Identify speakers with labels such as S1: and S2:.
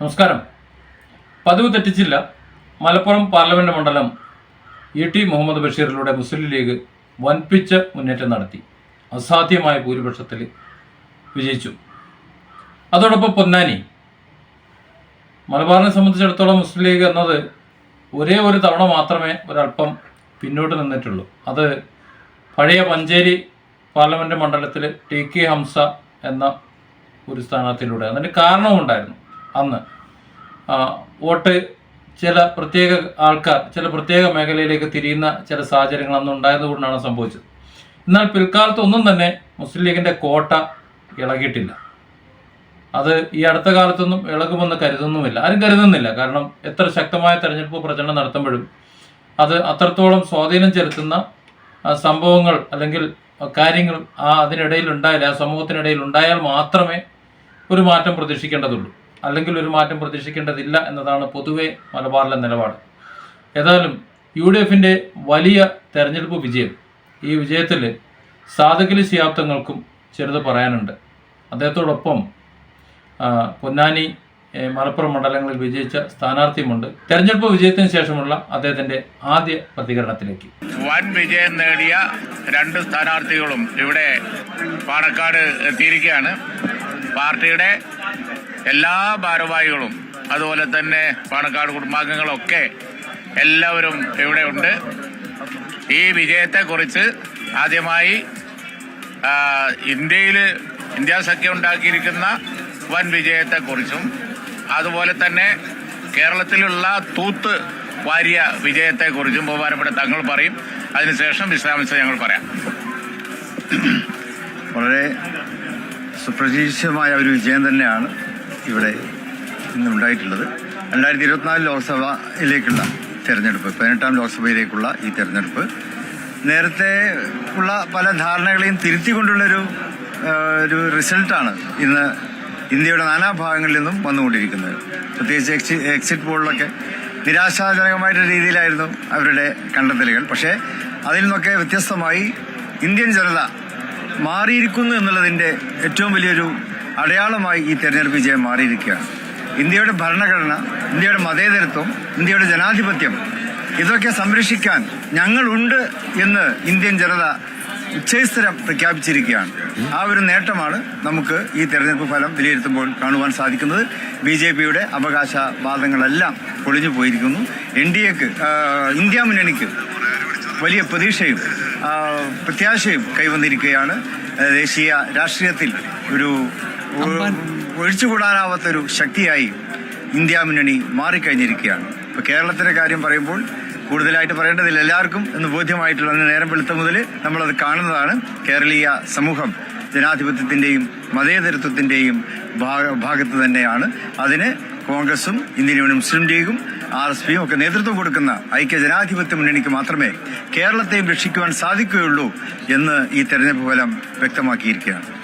S1: നമസ്കാരം. പതിവ് തെറ്റിച്ചില്ല. മലപ്പുറം പാർലമെന്റ് മണ്ഡലം ഇ ടി മുഹമ്മദ് ബഷീറിലൂടെ മുസ്ലിം ലീഗ് വൻപിച്ച മുന്നേറ്റം നടത്തി. അസാധ്യമായ ഭൂരിപക്ഷത്തിൽ വിജയിച്ചു. അതോടൊപ്പം പൊന്നാനി. മലബാറിനെ സംബന്ധിച്ചിടത്തോളം മുസ്ലിം ലീഗ് എന്നത് ഒരേ ഒരു തവണ മാത്രമേ ഒരല്പം പിന്നോട്ട് നിന്നിട്ടുള്ളൂ. അത് പഴയ മഞ്ചേരി പാർലമെന്റ് മണ്ഡലത്തിൽ ടി കെ ഹംസ എന്ന ഒരു സ്ഥാനാർത്ഥിയിലൂടെ. അതിന് കാരണവുമുണ്ടായിരുന്നു. അന്ന്. വോട്ട് ചില പ്രത്യേക ആൾക്കാർ ചില പ്രത്യേക മേഖലയിലേക്ക് തിരിയുന്ന ചില സാഹചര്യങ്ങൾ അന്ന് ഉണ്ടായതുകൊണ്ടാണ് സംഭവിച്ചത്. എന്നാൽ പിൽക്കാലത്ത് ഒന്നും തന്നെ മുസ്ലിം ലീഗിന്റെ കോട്ട ഇളകിയിട്ടില്ല. അത് ഈ അടുത്ത കാലത്തൊന്നും ഇളകുമെന്ന് കരുതുന്നുമില്ല. ആരും കരുതുന്നില്ല. കാരണം എത്ര ശക്തമായ തെരഞ്ഞെടുപ്പ് പ്രചരണം നടത്തുമ്പോഴും അത് അത്രത്തോളം സ്വാധീനം ചെലുത്തുന്ന സംഭവങ്ങൾ അല്ലെങ്കിൽ കാര്യങ്ങൾ ആ അതിനിടയിൽ ഉണ്ടായാൽ ആ സമൂഹത്തിനിടയിൽ ഉണ്ടായാൽ മാത്രമേ ഒരു മാറ്റം പ്രതീക്ഷിക്കേണ്ടതുള്ളൂ. അല്ലെങ്കിൽ ഒരു മാറ്റം പ്രതീക്ഷിക്കേണ്ടതില്ല എന്നതാണ് പൊതുവെ മലബാറിലെ നിലപാട്. ഏതായാലും യു ഡി എഫിന്റെ വലിയ തെരഞ്ഞെടുപ്പ് വിജയം ഈ വിജയത്തിൽ സാധകലി സിയാപ്തങ്ങൾക്കും ചെറുത് പറയാനുണ്ട്. അദ്ദേഹത്തോടൊപ്പം പൊന്നാനി മലപ്പുറം മണ്ഡലങ്ങളിൽ വിജയിച്ച സ്ഥാനാർത്ഥിയുമുണ്ട്. തെരഞ്ഞെടുപ്പ് വിജയത്തിന് ശേഷമുള്ള അദ്ദേഹത്തിന്റെ ആദ്യ പ്രതികരണത്തിലേക്ക്.
S2: വൻ വിജയം നേടിയ രണ്ട് സ്ഥാനാർത്ഥികളും ഇവിടെ പാണക്കാട് എത്തിയിരിക്കുകയാണ്. പാർട്ടിയുടെ എല്ലാ ഭാരവാഹികളും അതുപോലെ തന്നെ പാണക്കാട് കുടുംബാംഗങ്ങളൊക്കെ എല്ലാവരും ഇവിടെ ഉണ്ട്. ഈ വിജയത്തെക്കുറിച്ച് ആദ്യമായി ഇന്ത്യയിൽ ഇന്ത്യ സഖ്യം ഉണ്ടാക്കിയിരിക്കുന്ന വൻ വിജയത്തെക്കുറിച്ചും അതുപോലെ തന്നെ കേരളത്തിലുള്ള തൂത്ത് വാരിയ വിജയത്തെക്കുറിച്ചും ബഹുമാനപ്പെട്ട തങ്ങൾ പറയും. അതിനുശേഷം വിശദാംശം ഞങ്ങൾ പറയാം.
S3: വളരെ സുപ്രതീക്ഷിതമായ ഒരു വിജയം തന്നെയാണ്. ഇവിടെ ഇന്നുണ്ടായിട്ടുള്ളത്. രണ്ടായിരത്തി ഇരുപത്തിനാല് ലോക്സഭയിലേക്കുള്ള തെരഞ്ഞെടുപ്പ് പതിനെട്ടാം ലോക്സഭയിലേക്കുള്ള ഈ തിരഞ്ഞെടുപ്പ്. നേരത്തെ ഉള്ള പല ധാരണകളെയും തിരുത്തിക്കൊണ്ടുള്ളൊരു ഒരു റിസൾട്ടാണ് ഇന്ന് ഇന്ത്യയുടെ നാനാഭാഗങ്ങളിൽ നിന്നും വന്നുകൊണ്ടിരിക്കുന്നത്. പ്രത്യേകിച്ച് എക്സി എക്സിറ്റ് പോളിലൊക്കെ നിരാശാജനകമായിട്ട് രീതിയിലായിരുന്നു അവരുടെ കണ്ടെത്തലുകൾ. പക്ഷേ അതിൽ നിന്നൊക്കെ വ്യത്യസ്തമായി ഇന്ത്യൻ ജനത മാറിയിരിക്കുന്നു എന്നുള്ളതിന്റെ ഏറ്റവും വലിയൊരു അടയാളമായി ഈ തെരഞ്ഞെടുപ്പ് വിജയം മാറിയിരിക്കുകയാണ്. ഇന്ത്യയുടെ ഭരണഘടന ഇന്ത്യയുടെ മതേതരത്വം ഇന്ത്യയുടെ ജനാധിപത്യം ഇതൊക്കെ സംരക്ഷിക്കാൻ ഞങ്ങളുണ്ട് എന്ന് ഇന്ത്യൻ ജനത ഉച്ചസ്ഥരം പ്രഖ്യാപിച്ചിരിക്കുകയാണ്. ആ ഒരു നേട്ടമാണ് നമുക്ക് ഈ തെരഞ്ഞെടുപ്പ് ഫലം വിലയിരുത്തുമ്പോൾ കാണുവാൻ സാധിക്കുന്നത്. ബി ജെ പിയുടെ അവകാശവാദങ്ങളെല്ലാം പൊളിഞ്ഞു പോയിരിക്കുന്നു. എൻ ഡി എക്ക് ഇന്ത്യ മുന്നണിക്ക് വലിയ പ്രതീക്ഷയും പ്രത്യാശയും കൈവന്നിരിക്കുകയാണ്. ദേശീയ രാഷ്ട്രീയത്തിൽ ഒരു ഒഴിച്ചുകൂടാനാവാത്തൊരു ശക്തിയായി ഇന്ത്യ മുന്നണി മാറിക്കഴിഞ്ഞിരിക്കുകയാണ്. ഇപ്പൊ കേരളത്തിന്റെ കാര്യം പറയുമ്പോൾ കൂടുതലായിട്ട് പറയേണ്ടതില്ല എല്ലാവർക്കും എന്ന് ബോധ്യമായിട്ടുള്ള നേരം വെളുത്ത മുതൽ നമ്മളത് കാണുന്നതാണ് കേരളീയ സമൂഹം. ജനാധിപത്യത്തിന്റെയും മതേതരത്വത്തിന്റെയും ഭാഗ- ഭാഗത്ത് തന്നെയാണ്. അതിന് കോൺഗ്രസും ഇന്ത്യൻ യൂണിയൻ മുസ്ലിം ലീഗും ആർ എസ് പിയും ഒക്കെ നേതൃത്വം കൊടുക്കുന്ന ഐക്യ ജനാധിപത്യ മുന്നണിക്ക് മാത്രമേ കേരളത്തെയും രക്ഷിക്കുവാൻ സാധിക്കുകയുള്ളൂ എന്ന് ഈ തെരഞ്ഞെടുപ്പ് ഫലം വ്യക്തമാക്കിയിരിക്കുകയാണ്.